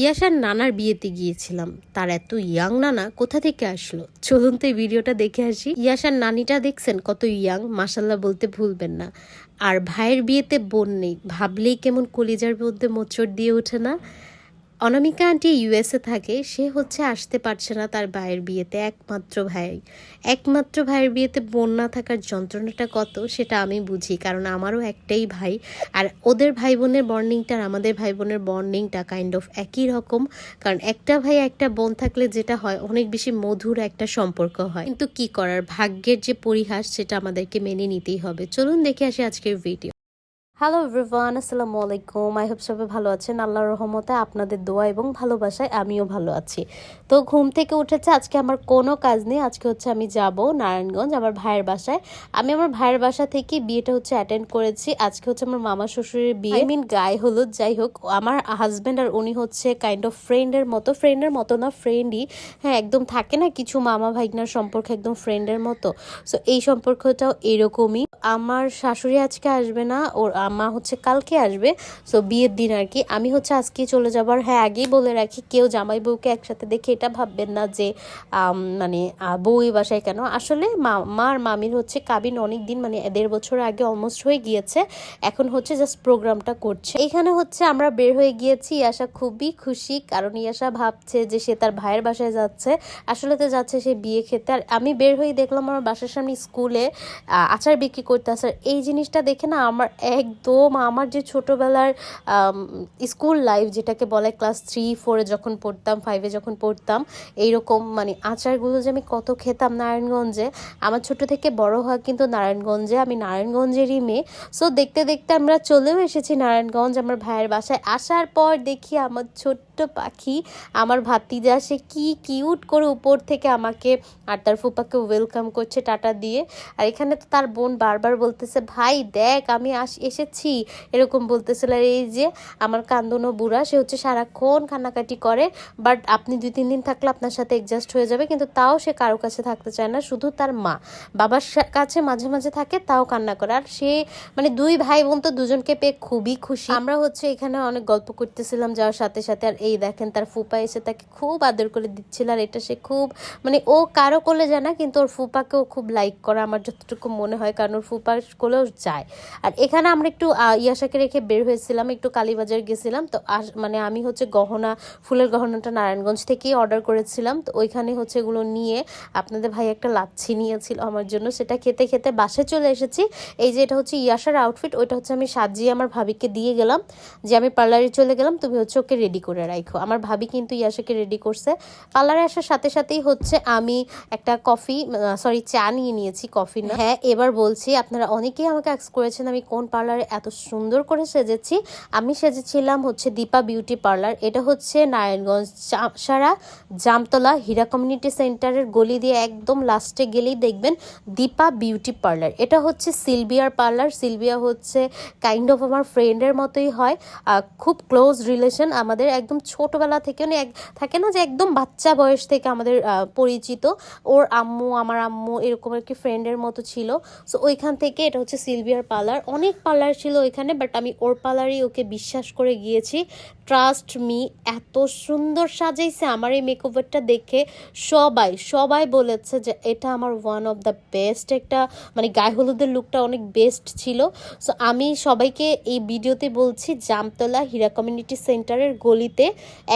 ইয়াসার নানার বিয়েতে গিয়েছিলাম। তার এত ইয়াং নানা কোথা থেকে আসলো? চলুন তো এই ভিডিওটা দেখে আসি। ইয়াসার নানিটা দেখছেন কত ইয়াং মাসাল্লাহ বলতে ভুলবেন না। আর ভাইয়ের বিয়েতে বোন নেই। ভাবলেই কেমন কলিজার মধ্যে মোচড় দিয়ে ওঠে না। অনামিকা আন্টি ইউএসএ থাকে, সে হচ্ছে আসতে পারছে না তার ভাইয়ের বিয়েতে। একমাত্র ভাই, একমাত্র ভাইয়ের বিয়েতে বোন না থাকার যন্ত্রণাটা কত সেটা আমি বুঝি, কারণ আমারও একটাই ভাই। আর ওদের ভাই বোনের বন্ডিংটা আর আমাদের ভাই বোনের বর্নিংটা কাইন্ড অফ একই রকম, কারণ একটা ভাই, একটা বোন থাকলে যেটা হয়, অনেক বেশি মধুর একটা সম্পর্ক হয়। কিন্তু কি করার? ভাগ্যের যে পরিহাস সেটা আমাদেরকে মেনে নিতেই হবে। চলুন দেখে আসি আজকের ভিডিও হ্যালো এভরিওয়ান আসসালামু আলাইকুম আই হোপ সবাই ভালো আছেন। আল্লাহর রহমতে আপনাদের দোয়া এবং ভালোবাসায় আমিও ভালো আছি। তো ঘুম থেকে উঠেছে। আজকে আমার কোনো কাজ নেই। আজকে হচ্ছে আমি যাব নারায়ণগঞ্জ আমার ভাইয়ের বাসায়। আমি আমার ভাইয়ের বাসা থেকে বিয়েটা হচ্ছে অ্যাটেন্ড করেছি। আজকে হচ্ছে আমার মামা শ্বশুরের বিয়ে। আই মিন গায়ে হলুদ যাই হোক আমার হাজব্যান্ড আর উনি হচ্ছে কাইন্ড অফ ফ্রেন্ডের মতো। ফ্রেন্ডের মতো না ফ্রেন্ডই হ্যাঁ একদম থাকে না কিছু মামা ভাইগনার সম্পর্ক একদম ফ্রেন্ডের মতো। সো এই সম্পর্কটাও এরকমই। আমার শাশুড়ি আজকে আসবে না। ওর মা হচ্ছে কালকে আসবে সো বিয়ের দিন আর কি। আমি হচ্ছে আজকে চলে যাবার হ্যাঁ আগেই বলে রাখি, কেউ জামাই বউকে একসাথে দেখে এটা ভাববেন না যে মানে বউ এই বাসায় কেন? আসলে মা- মার মামির হচ্ছে কাবিন অনেক দিন মানে দেড় বছর আগে অলমোস্ট হয়ে গিয়েছে, এখন হচ্ছে জাস্ট প্রোগ্রামটা করছে। এখানে হচ্ছে আমরা বের হয়ে গিয়েছি ইয়াশা খুবই খুশি, কারণ ইয়াশা ভাবছে যে সে তার ভাইয়ের বাসায় যাচ্ছে, আসলে তো যাচ্ছে সে বিয়ে খেতে। আর আমি বের হয়ে দেখলাম আমার বাসার সামনে স্কুলে আচার বিক্রি করতে আসার এই জিনিসটা দেখে না আমার একদম আমার যে ছোটোবেলার স্কুল লাইফ যেটাকে বলে ক্লাস থ্রি, ফোরে যখন পড়তাম, ফাইভে যখন পড়তাম, এইরকম মানে আচারগুলো যে আমি কত খেতাম নারায়ণগঞ্জে, আমার ছোট থেকে বড় হওয়া কিন্তু নারায়ণগঞ্জে, আমি নারায়ণগঞ্জেরই মেয়ে। সো দেখতে দেখতে আমরা চলেও এসেছি নারায়ণগঞ্জ, আমার ভাইয়ের বাসায়। আসার পর দেখি আমার ছোট্ট পাখি, আমার ভাতিজা, সে কি কিউট করে উপর থেকে আমাকে আর তার ফুপাকে ওয়েলকাম করছে টাটা দিয়ে। আর এখানে তো তার বোন বারবার বলতেছে, ভাই, দেখ, আমি আস এসেছি। এরকম বলতেছিল, আর এই যে আমার কান্দনো বুড়া, সে হচ্ছে সারাক্ষণ কান্নাকাটি করে বাট আপনি দুই, তিন দিন থাকলে আপনার সাথে অ্যাডজাস্ট হয়ে যাবে, কিন্তু তাও সে কারও কাছে থাকতে চায় না, শুধু তার মা। বাবার কাছে মাঝে মাঝে থাকে, তাও কান্না করে। আর সে মানে দুই ভাই বোন তো দুজনকে পেয়ে খুবই খুশি। আমরা হচ্ছে এখানে অনেক গল্প করতেছিলাম যাওয়ার সাথে সাথে, আর এই দেখেন, তার ফুপা এসে তাকে খুব আদর করে দিচ্ছিল, আর এটা সে খুব মানে ও কারও কোলে যায় না, কিন্তু ওর ফুপাকেও খুব লাইক করে আমার যতটুকু মনে হয়, কারণ ওর ফুপার কোলেও যায়। আর এখানে আমরা একটু ইয়াশাকে রেখে বের হয়েছিলাম, একটু কালীবাজার গেছিলাম। তো মানে আমি হচ্ছে গহনা, ফুলের গহনাটা নারায়ণগঞ্জ থেকেই অর্ডার করেছিলাম। তো ওইখানে হচ্ছে এগুলো নিয়ে আপনাদের ভাই একটা লাচ্ছি নিয়েছিল আমার জন্য। সেটা খেতে খেতে বাসে চলে এসেছি। এই যে এটা হচ্ছে ইয়াশার আউটফিট ওইটা হচ্ছে আমি সাজিয়ে আমার ভাবিকে দিয়ে গেলাম যে আমি পার্লারে চলে গেলাম, তুমি হচ্ছে ওকে রেডি করে রাখো আমার ভাবি কিন্তু ইয়াশাকে রেডি করছে। পার্লারে আসার সাথে সাথেই হচ্ছে আমি একটা কফি সরি চা নিয়ে নিয়েছি, কফি না। হ্যাঁ এবার বলছি, আপনারা অনেকেই আমাকে অ্যাক্স করেছেন আমি কোন পার্লারে এত সুন্দর করে সেজেছি। আমি সেজেছিলাম হচ্ছে দীপা বিউটি পার্লার। এটা হচ্ছে নারায়ণগঞ্জ সারা জামতলা হীরা কমিউনিটি সেন্টারের গলি দিয়ে একদম লাস্টে গেলেই দেখবেন দীপা বিউটি পার্লার। এটা হচ্ছে সিলভিয়ার পার্লার। সিলভিয়া হচ্ছে কাইন্ড অফ আমার ফ্রেন্ডের মতোই হয়। খুব ক্লোজ রিলেশন আমাদের। একদম ছোটবেলা থেকে এক, থাকে না যে একদম বাচ্চা বয়স থেকে আমাদের পরিচিত। ওর আম্মু, আমার আম্মু এরকম আর কি ফ্রেন্ডের মতো ছিল। সো ওইখান থেকে এটা হচ্ছে সিলভিয়ার পার্লার। অনেক পার্লার ছিল ওইখানে বাট আমি ওর পালারই ওকে বিশ্বাস করে গিয়েছি। ট্রাস্ট মি এত সুন্দর সাজাইছে আমার এই মেকওভারটা দেখে সবাই সবাই বলেছে যে এটা আমার ওয়ান অফ দ্য বেস্ট একটা মানে গায়ে হলুদের লুকটা অনেক বেস্ট ছিল। সো আমি সবাইকে এই ভিডিওতে বলছি, জামতলা হীরা কমিউনিটি সেন্টারের গলিতে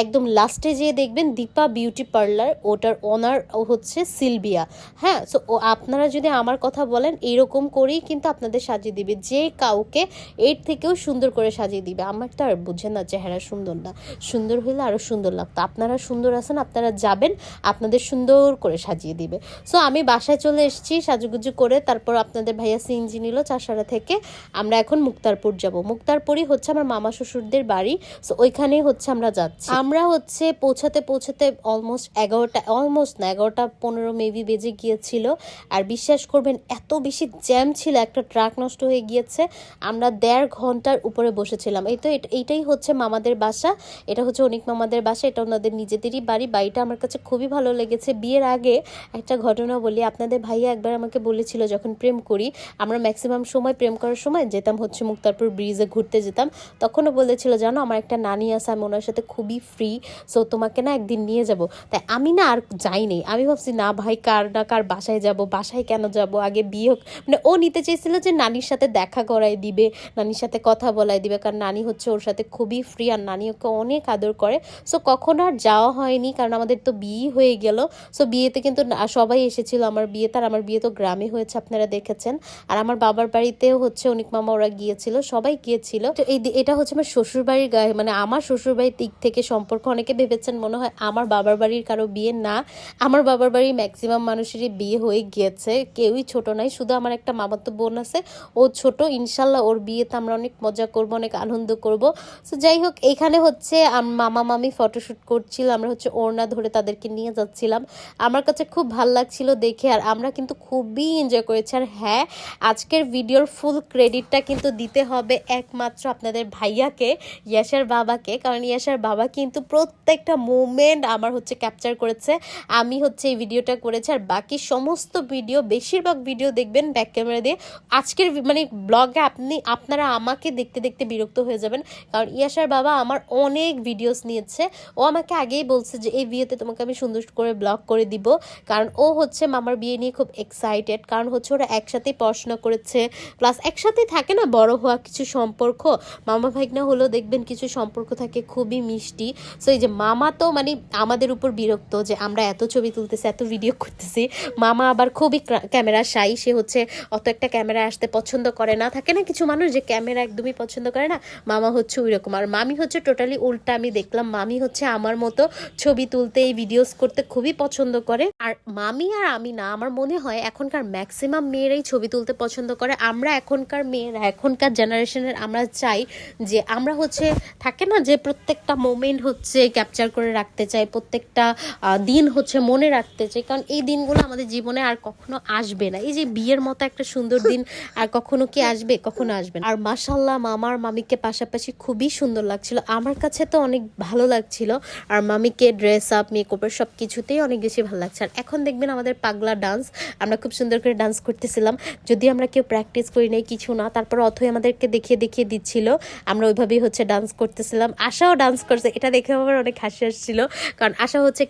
একদম লাস্টে যেয়ে দেখবেন দীপা বিউটি পার্লার ওটার ওনার হচ্ছে সিলভিয়া। হ্যাঁ সো আপনারা যদি আমার কথা বলেন, এরকম করেই কিন্তু আপনাদের সাজিয়ে দিবে। যে কাউকে এর থেকেও সুন্দর করে সাজিয়ে দিবে। আমার তো আর বুঝে না চেহারা সুন্দর না। সুন্দর হলে আরও সুন্দর লাগতো। আপনারা সুন্দর আছেন, আপনারা যাবেন, আপনাদের সুন্দর করে সাজিয়ে দিবে। সো আমি বাসায় চলে এসেছি, সাজুগুজু করে তারপর আপনাদের ভাইয়া সিএনজি নিল চাষারা থেকে। আমরা এখন মুক্তারপুর যাব। মুক্তারপুরই হচ্ছে আমার মামা শ্বশুরদের বাড়ি। সো ওইখানেই হচ্ছে আমরা যাচ্ছি। আমরা হচ্ছে পৌঁছাতে পৌঁছাতে অলমোস্ট এগারোটা অলমোস্ট না, এগারোটা পনেরো মেবি বেজে গিয়েছিল। আর বিশ্বাস করবেন, এত বেশি জ্যাম ছিল, একটা ট্রাক নষ্ট হয়ে গিয়েছে। আমরা দেড় ঘণ্টার উপরে বসেছিলাম। এই তো, এইটাই হচ্ছে মামাদের বাসা। এটা হচ্ছে অনিক মামাদের বাসা, এটা ওনাদের নিজেদেরই বাড়ি। বাড়িটা আমার কাছে খুবই ভালো লেগেছে। বিয়ের আগে একটা ঘটনা বলি, আপনাদের ভাইয়া একবার আমাকে বলেছিল যখন প্রেম করি, আমরা ম্যাক্সিমাম সময় প্রেম করার সময় যেতাম হচ্ছে মুক্তারপুর ব্রিজে ঘুরতে যেতাম, তখনও বলেছিল, জানো, আমার একটা নানি আছে, আমি ওনার সাথে খুবই ফ্রি সো তোমাকে না একদিন নিয়ে যাব। তাই আমি না আর যাইনি। আমি ভাবছি, না ভাই, কার না কার বাসায় যাব, বাসায় কেন যাব? আগে বিয়ে হোক। মানে ও নিতে চেয়েছিল যে নানির সাথে দেখা করাই দিবে, নানির সাথে কথা বলাই দিবে, কারণ নানি হচ্ছে ওর সাথে খুবই ফ্রি আর নানি ওকে অনেক আদর করে। সো কখনো আর যাওয়া হয়নি, কারণ আমাদের তো বিয়ে হয়ে গেল। সো বিয়েতে কিন্তু সবাই এসেছিল আমার বিয়েতে আর আমার বিয়ে তো গ্রামে হয়েছে, আপনারা দেখেছেন। আর আমার বাবার বাড়িতেও হচ্ছে, অনেক মামা ওরা গিয়েছিল, সবাই গিয়েছিল। তো এই এটা হচ্ছে আমার শ্বশুর বাড়ির গায়ে মানে আমার শ্বশুর বাড়ির দিক থেকে সম্পর্ক, অনেকে ভেবেছেন মনে হয় আমার বাবার বাড়ির কারও বিয়ে, না। আমার বাবার বাড়ির ম্যাক্সিমাম মানুষেরই বিয়ে হয়ে গিয়েছে, কেউই ছোট নাই, শুধু আমার একটা মামাতো বোন আছে, ও ছোট, ইনশাল্লাহ ওর বিয়েতে আমরা অনেক মজা করব, অনেক আনন্দ করব। সো যাই হোক, এখানে হচ্ছে আম- মামা মামি ফটোশ্যুট করছিল, আমরা হচ্ছে ওড়না ধরে তাদেরকে নিয়ে যাচ্ছিলাম। আমার কাছে খুব ভালো লাগছিল দেখে, আর আমরা কিন্তু খুবই এনজয় করেছি। আর হ্যাঁ আজকের ভিডিওর ফুল ক্রেডিটটা কিন্তু দিতে হবে একমাত্র আপনাদের ভাইয়াকে, ইয়াসার বাবাকে। কারণ ইয়াসার বাবা কিন্তু প্রত্যেকটা মুমেন্ট আমার হচ্ছে ক্যাপচার করেছে। আমি হচ্ছে এই ভিডিওটা করেছি, আর বাকি সমস্ত ভিডিও বেশিরভাগ ভিডিও দেখবেন ব্যাক ক্যামেরা দিয়ে। আজকের মানে ব্লগে আপনি, আপনারা আমাকে দেখতে দেখতে বিরক্ত হয়ে যাবেন। কারণ ইয়াসার বাবা আমার অনেক ভিডিওস নিয়েছে। ও আমাকে আগেই বলছে যে, এই বিয়েতে তোমাকে আমি সুন্দর করে ব্লগ করে দিব। কারণ ও হচ্ছে মামার বিয়ে নিয়ে খুব এক্সাইটেড কারণ হচ্ছে ওরা একসাথেই পড়াশোনা করেছে। প্লাস একসাথেই থাকে না বড় হওয়া কিছু সম্পর্ক। মামা ভাইগনা হলেও দেখবেন কিছু সম্পর্ক থাকে খুবই মিষ্টি। সো এই যে মামা তো মানে আমাদের উপর বিরক্ত যে, আমরা এত ছবি তুলতেছি, এত ভিডিও করতেছি। মামা আবার খুবই ক্যামেরা শাই সে হচ্ছে অত একটা ক্যামেরা আসতে পছন্দ করে না। থাকে না কিছু মানুষ যে ক্যামেরা একদমই পছন্দ করে না? মামা হচ্ছে ওই রকম আর মামি হচ্ছে টোটালি উল্টা আমি দেখলাম। মামি হচ্ছে আমার মতো ছবি তুলতে এই ভিডিওস করতে খুবই পছন্দ করে। আর মামি আর আমি না, আমার মনে হয় এখনকার ম্যাক্সিমাম মেয়েরাই ছবি তুলতে পছন্দ করে। আমরা এখনকার মেয়েরা, এখনকার জেনারেশনের আমরা চাই যে আমরা হচ্ছে, থাকে না যে প্রত্যেকটা মোমেন্ট হচ্ছে ক্যাপচার করে রাখতে চাই, প্রত্যেকটা দিন হচ্ছে মনে রাখতে চাই। কারণ এই দিনগুলো আমাদের জীবনে আর কখনো আসবে না। এই যে বিয়ের মতো একটা সুন্দর দিন আর কখনো কি আসবে? কখনো আসবে না। আর মাসাল্লাহ মামার মামিকে পাশাপাশি খুবই সুন্দর লাগছিল। আমার কাছে তো অনেক ভালো লাগছিল। আর মামিকে ড্রেস আপ মেকআপের সব কিছুতেই অনেক বেশি ভালো লাগছে। আর এখন দেখবেন আমাদের পাগলা ডান্স আমরা খুব সুন্দর করে ডান্স করতেছিলাম। যদি আমরা কেউ প্র্যাকটিস করি নাই, কিছু না, তারপর অথই আমাদেরকে দেখিয়ে দেখিয়ে দিচ্ছিল। আমরা ওইভাবেই হচ্ছে ডান্স করতেছিলাম। আশাও ডান্স করছে। এটা দেখে আমার অনেক হাসি আসছিল। কারণ আশা হচ্ছে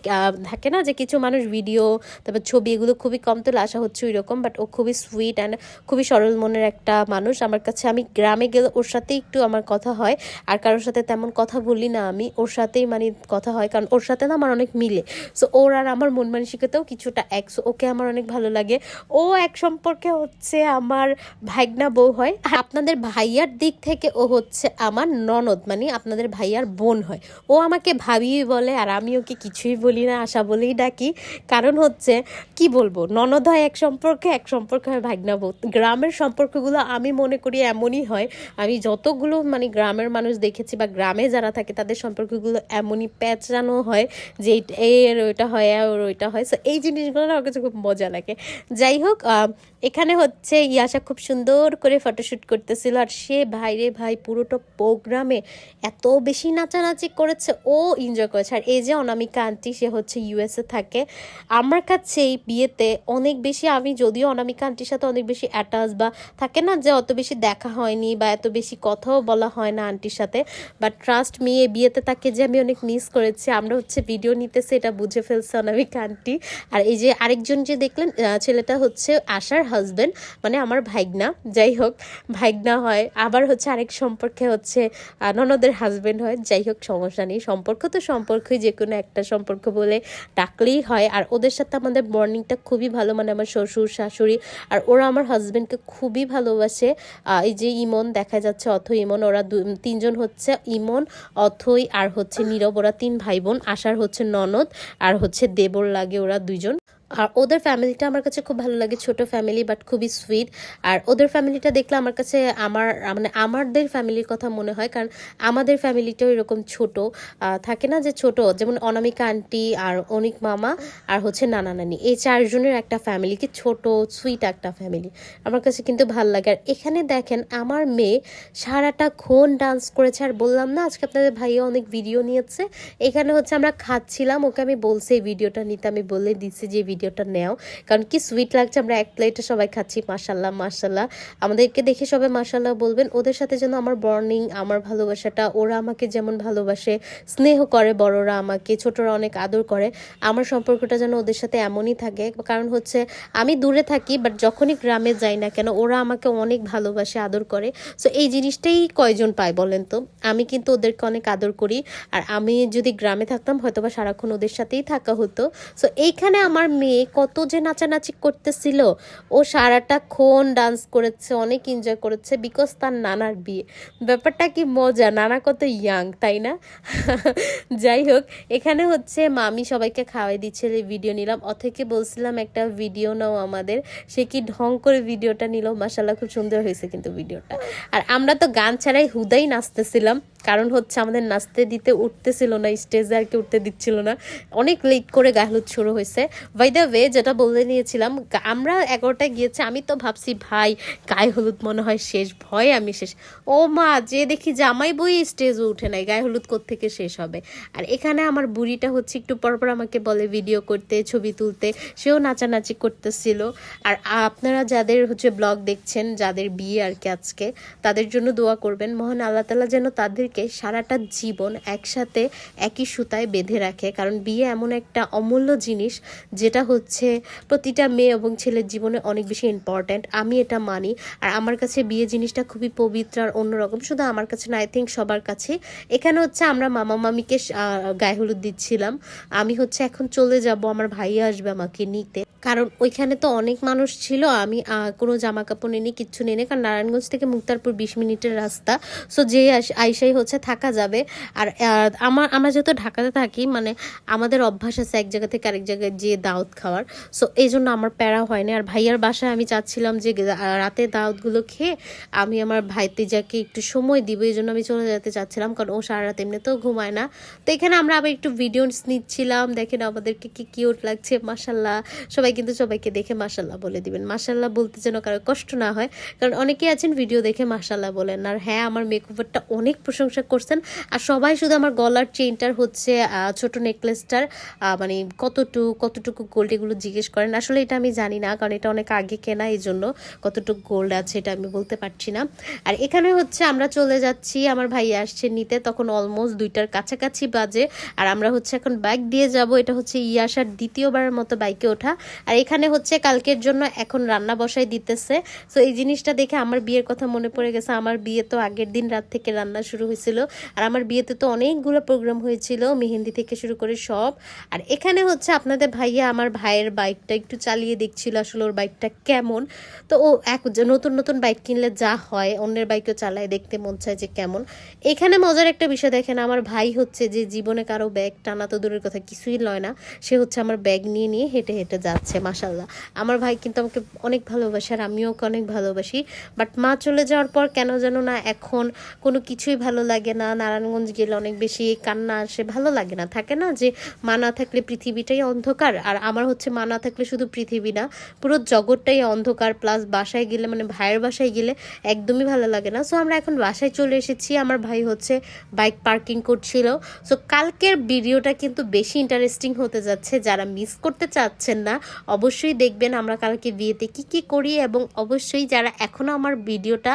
থাকে না যে কিছু মানুষ ভিডিও তারপর ছবি এগুলো খুবই কম তোলে, আশা হচ্ছে ওই রকম বাট ও খুবই সুইট অ্যান্ড খুবই সরল মনের একটা মানুষ। আমার কাছে আমি গ্রামে গেলে ওর সাথেই একটু আমার কথা হয়। আর কারোর সাথে তেমন কথা বলি না আমি, ওর সাথেই মানে কথা হয়, কারণ ওর সাথে না আমার অনেক মিলে। সো ওর আর আমার মন মানসিকতাও কিছুটা এক। সো ওকে আমার অনেক ভালো লাগে। ও এক সম্পর্কে হচ্ছে আমার ভাইগনা বউ হয়। আর আপনাদের ভাইয়ার দিক থেকে ও হচ্ছে আমার ননদ মানে আপনাদের ভাইয়ার বোন হয়। ও আমাকে ভাবি বলে, আর আমি ওকে কিছুই বলি না, আশা বলেই ডাকি। কারণ হচ্ছে, কি বলব, ননদ হয় এক সম্পর্কে এক সম্পর্কে হয় ভাগনা বউ। গ্রামের সম্পর্কগুলো আমি মনে করি এমনই হয়। আমি যতগুলো মানে গ্রামের মানুষ দেখেছি বা গ্রামে যারা থাকে, তাদের সম্পর্কগুলো এমনই প্যাঁচানো হয় যে এর ওইটা হয়, আর ওর ওইটা হয়। সো এই জিনিসগুলো আমার কাছে খুব মজা লাগে। যাই হোক এখানে হচ্ছে ইয়াশা খুব সুন্দর করে ফটোশ্যুট করতেছিল, আর সে ভাইরে ভাই পুরোটা প্রোগ্রামে এত বেশি নাচানাচি করেছে, ও এনজয় করেছে। আর এই যে অনামিকা আন্টি সে হচ্ছে ইউএসএ থাকে। আমার কাছে এই বিয়েতে অনেক বেশি, আমি যদিও অনামিকা আন্টির সাথে অনেক বেশি অ্যাটাচ বা থাকে না যে অত বেশি দেখা হয়নি বা এত বেশি কথাও বলা হয় না আন্টির সাথে বাট ট্রাস্ট মি বিয়েতে তাকে যে আমি অনেক মিস করেছি, আমরা হচ্ছে ভিডিও নিতেছি, এটা বুঝে ফেলছে অনামিকা আন্টি আর এই যে আরেকজন যে দেখলেন ছেলেটা হচ্ছে আশার হাজবেন্ড মানে আমার ভাইগনা। যাই হোক, ভাইগনা হয়, আবার হচ্ছে আরেক সম্পর্কে হচ্ছে ননদের হাজবেন্ড হয়। যাই হোক, সমস্যা নেই। সম্পর্ক তো সম্পর্কই, যে কোনো একটা সম্পর্ক বলে ডাকলেই হয়। আর ওদের সাথে আমাদের বর্নিংটা খুবই ভালো মানে আমার শ্বশুর, শাশুড়ি, আর ওরা আমার হাজবেন্ডকে খুবই ভালোবাসে। এই যে ইমন দেখা যাচ্ছে, অথ ইমন, ওরা তিনজন হচ্ছে ইমন অথই, আর হচ্ছে নীরব, ওরা তিন ভাই বোন আশার হচ্ছে ননদ, আর হচ্ছে দেবর লাগে ওরা দুইজন। আর ওদের ফ্যামিলিটা আমার কাছে খুব ভালো লাগে, ছোট ফ্যামিলি বাট খুবই সুইট আর ওদের ফ্যামিলিটা দেখলে আমার কাছে আমার মানে আমাদের ফ্যামিলির কথা মনে হয়, কারণ আমাদের ফ্যামিলিটাও এরকম ছোট। থাকে না যে ছোট, যেমন অনামিকা আন্টি আর অনিক মামা আর হচ্ছে নানা নানি। এই চারজনের একটা ফ্যামিলি কি ছোট সুইট একটা ফ্যামিলি আমার কাছে কিন্তু ভালো লাগে। আর এখানে দেখেন আমার মেয়ে সারাটা ক্ষণ ডান্স করেছে। আর বললাম না, আজকে আপনাদের ভাইয়া অনেক ভিডিও নিয়েছে। এখানে হচ্ছে আমরা খাচ্ছিলাম, ওকে আমি বলছি এই ভিডিওটা নিতে, আমি বলে দিচ্ছি যে ভিডিওটা নেও। কারণ কি সুইট লাগছে, আমরা এক প্লেটে সবাই খাচ্ছি মাসাল্লাহ মাসাল্লাহ আমাদেরকে দেখে সবাই মাসাল্লাহ বলবেন, ওদের সাথে যেন আমার বর্নিং আমার ভালোবাসাটা, ওরা আমাকে যেমন ভালোবাসে, স্নেহ করে বড়রা আমাকে, ছোটরা অনেক আদর করে, আমার সম্পর্কটা যেন ওদের সাথে এমনই থাকে। কারণ হচ্ছে, আমি দূরে থাকি বাট যখনই গ্রামে যাই না কেন, ওরা আমাকে অনেক ভালোবাসে, আদর করে। সো এই জিনিসটাই কয়জন পায় বলেন তো? আমি কিন্তু ওদেরকে অনেক আদর করি, আর আমি যদি গ্রামে থাকতাম হয়তো বা সারাক্ষণ ওদের সাথেই থাকা হতো। সো এইখানে আমার মেয়ে কত যে নাচানাচি করতেছিল। ও সারাটা ক্ষণ ডান্স করেছে, অনেক এনজয় করেছে বিকজ তার নানার বিয়ে। ব্যাপারটা কি মজা, নানা কত ইয়াং তাই না? যাই হোক, এখানে হচ্ছে মামি সবাইকে খাওয়াই দিচ্ছে ভিডিও নিলাম। অথেকে বলছিলাম, একটা ভিডিও নাও আমাদের। সে কি ঢং করে ভিডিওটা নিল? মাসাল্লাহ খুব সুন্দর হয়েছে কিন্তু ভিডিওটা আর আমরা তো গান ছাড়াই হুদাই নাচতেছিলাম। কারণ হচ্ছে আমাদের নাচতে দিতে উঠতেছিল না স্টেজে আর কি উঠতে দিচ্ছিল না। অনেক লেট করে গায়ে হলুদ শুরু হয়েছে। বাই দ্য ওয়ে যেটা বলে নিয়েছিলাম আমরা এগারোটায় গিয়েছি, আমি তো ভাবছি, ভাই, গায়ে হলুদ মনে হয় শেষ, ভয় আমি শেষ। ও মা, যে দেখি জামাই বই স্টেজে উঠে নাই, গায়ে হলুদ থেকে শেষ হবে? আর এখানে আমার বুড়িটা হচ্ছে একটু পরপর আমাকে বলে ভিডিও করতে, ছবি তুলতে, সেও নাচানাচি করতেছিল। আর আপনারা যাদের হচ্ছে ব্লগ দেখছেন, যাদের বিয়ে আর কি আজকে, তাদের জন্য দোয়া করবেন, মহান আল্লাহ তালা যেন তাদেরকে সারাটা জীবন একসাথে একই সুতায় বেঁধে রাখে। কারণ বিয়ে এমন একটা অমূল্য জিনিস, যেটা হচ্ছে প্রতিটা মেয়ে এবং ছেলের জীবনে অনেক বেশি ইম্পর্ট্যান্ট আমি এটা মানি। আর আমার কাছে বিয়ে জিনিসটা খুবই পবিত্র আর অন্যরকম। শুধু আমার কাছে না আই থিঙ্ক সবার কাছে। এখানে হচ্ছে আমরা মামা মামিকে গায়ে হলুদ দিচ্ছিলাম। আমি হচ্ছে এখন চলে যাব, আমার ভাই আসবে আমাকে নিতে। কারণ ওইখানে তো অনেক মানুষ ছিল, আমি কোনো জামা কাপড় নিয়ে কিচ্ছু নিয়ে কারণ নারায়ণগঞ্জ থেকে মুক্তারপুর বিশ মিনিটের রাস্তা। সো যে আইসাই হচ্ছে থাকা যাবে। আর আমার, আমরা যেহেতু ঢাকাতে থাকি মানে আমাদের অভ্যাস আছে এক জায়গা থেকে আরেক জায়গায় যেয়ে দাওয়াত খাওয়ার। সো এই জন্য আমার প্যারা হয়নি। আর ভাইয়ার বাসায় আমি চাচ্ছিলাম যে রাতে দাওয়াতগুলো খেয়ে আমি আমার ভাই তেজাকে একটু সময় দিব এই জন্য আমি চলে যেতে চাচ্ছিলাম, কারণ ও সারা রাত এমনিতেও ঘুমায় না। তো এখানে আমরা আবার একটু ভিডিওস নিচ্ছিলাম, দেখেন আমাদেরকে কি কিউট লাগছে মাসাল্লাহ সবাই কিন্তু সবাইকে দেখে মাসাল্লাহ বলে দিবেন। মাসাল্লাহ বলতে যেন কারও কষ্ট না হয়। কারণ অনেকেই আছেন ভিডিও দেখে মাসাল্লাহ বলেন। আর হ্যাঁ আমার মেকওভারটা অনেক প্রশংসা করছেন। আর সবাই শুধু আমার গলার চেইনটার হচ্ছে ছোট নেকলেসটার মানে কতটুকু কতটুকু গোল্ড এগুলো জিজ্ঞেস করেন। আসলে এটা আমি জানি না, কারণ এটা অনেক আগে কেনা এই জন্য কতটুকু গোল্ড আছে এটা আমি বলতে পারছি না। আর এখানে হচ্ছে আমরা চলে যাচ্ছি, আমার ভাই আসছে নিতে, তখন অলমোস্ট দুইটার কাছাকাছি বাজে। আর আমরা হচ্ছে এখন বাইক দিয়ে যাব, এটা হচ্ছে ইয়াসার দ্বিতীয়বারের মতো বাইকে ওঠা। আর এখানে হচ্ছে কালকের জন্য এখন রান্না বসাই দিতেছে। সো এই জিনিসটা দেখে আমার বিয়ের কথা মনে পড়ে গেছে। আমার বিয়ে তো আগের দিন রাত থেকে রান্না শুরু হয়েছিল। আর আমার বিয়েতে তো অনেকগুলো প্রোগ্রাম হয়েছিল, মেহেন্দি থেকে শুরু করে সব। আর এখানে হচ্ছে আপনাদের ভাইয়া আমার ভাইয়ের বাইকটা একটু চালিয়ে দেখছিল আসলে ওর বাইকটা কেমন। তো ও এক নতুন নতুন বাইক কিনলে যা হয়, অন্যের বাইকও চালায় দেখতে মন চায় যে কেমন। এখানে মজার একটা বিষয় দেখেন, আমার ভাই হচ্ছে যে জীবনে কারও ব্যাগ টানা তো দূরের কথা কিছুই লয় না। সে হচ্ছে আমার ব্যাগ নিয়ে নিয়ে হেঁটে হেঁটে যাচ্ছে। মাসাল্লাহ আমার ভাই কিন্তু আমাকে অনেক ভালোবাসে আর আমিও ওকে অনেক ভালোবাসি। বাট মা চলে যাওয়ার পর কেন যেন না এখন কোনো কিছুই ভালো লাগে না। নারায়ণগঞ্জ গেলে অনেক বেশি কান্না আসে, ভালো লাগে না। থাকে না যে মা না থাকলে পৃথিবীটাই অন্ধকার? আর আমার হচ্ছে মা না থাকলে শুধু পৃথিবী না, পুরো জগৎটাই অন্ধকার। প্লাস বাসায় গেলে মানে ভাইয়ের বাসায় গেলে একদমই ভালো লাগে না। সো আমরা এখন বাসায় চলে এসেছি। আমার ভাই হচ্ছে বাইক পার্কিং করছিল। সো কালকের ভিডিওটা কিন্তু বেশি ইন্টারেস্টিং হতে যাচ্ছে। যারা মিস করতে চাচ্ছেন না অবশ্যই দেখবেন আমরা কালকে বিয়েতে কি কি করি এবং অবশ্যই যারা এখনও আমার ভিডিওটা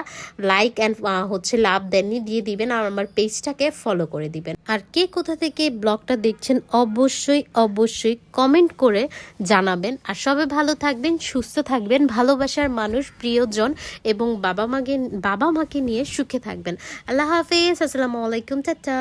লাইক অ্যান্ড হচ্ছে লাভ দেননি দিয়ে দিবেন আর আমার পেজটাকে ফলো করে দিবেন। আর কে কোথা থেকে ব্লগটা দেখছেন অবশ্যই অবশ্যই কমেন্ট করে জানাবেন। আর সবাই ভালো থাকবেন, সুস্থ থাকবেন, ভালোবাসার মানুষ, প্রিয়জন এবং বাবা মাকে বাবা মাকে নিয়ে সুখে থাকবেন। আল্লাহ হাফেজ, আসসালামু আলাইকুম চাচা